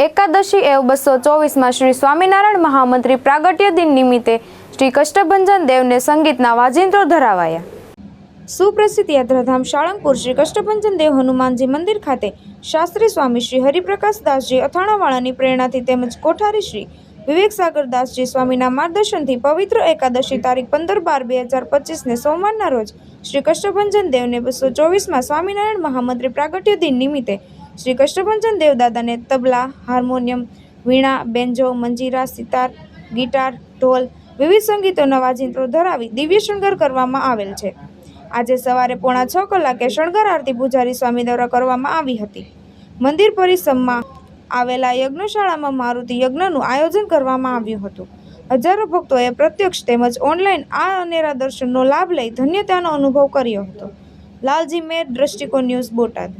એકાદશી એવ બસો ચોવીસમાં શ્રી સ્વામિનારાયણ મહામંત્રી પ્રાગટ્ય દિન નિમિત્તે શ્રી કષ્ટભંજન દેવને સંગીતના વાજિંત્રો ધરાવાયા. સુપ્રસિદ્ધ યાત્રાધામ સાળંગપુર શ્રી કષ્ટભંજન દેવ હનુમાનજી મંદિર ખાતે શાસ્ત્રી સ્વામી શ્રી હરિપ્રકાશ દાસજી અથાણાવાળાની પ્રેરણાથી તેમજ કોઠારી શ્રી વિવેક સાગર દાસજી સ્વામીના માર્ગદર્શનથી પવિત્ર એકાદશી તારીખ પંદર બાર બે હજાર પચીસને સોમવારના રોજ શ્રી કષ્ટભંજન દેવને બસો ચોવીસમાં સ્વામિનારાયણ મહામંત્રી પ્રાગટ્ય દિન નિમિત્તે શ્રી કૃષ્ણભંજન દેવદાદાને તબલા, હાર્મોનિયમ, વીણા, બેન્જો, મંજીરા, સિતાર, ગિટાર, ઢોલ, વિવિધ સંગીતોના વાજિંત્રો ધરાવી દિવ્ય શણગાર કરવામાં આવેલ છે. આજે સવારે પોણા છ કલાકે શણગાર આરતી પૂજારી સ્વામી દ્વારા કરવામાં આવી હતી. મંદિર પરિસરમાં આવેલા યજ્ઞશાળામાં મારુતિ યજ્ઞનું આયોજન કરવામાં આવ્યું હતું. હજારો ભક્તોએ પ્રત્યક્ષ તેમજ ઓનલાઈન આ અનેરા દર્શનનો લાભ લઈ ધન્યતાનો અનુભવ કર્યો હતો. લાલજી મેર, દ્રષ્ટિકોણ ન્યૂઝ બોટાદ.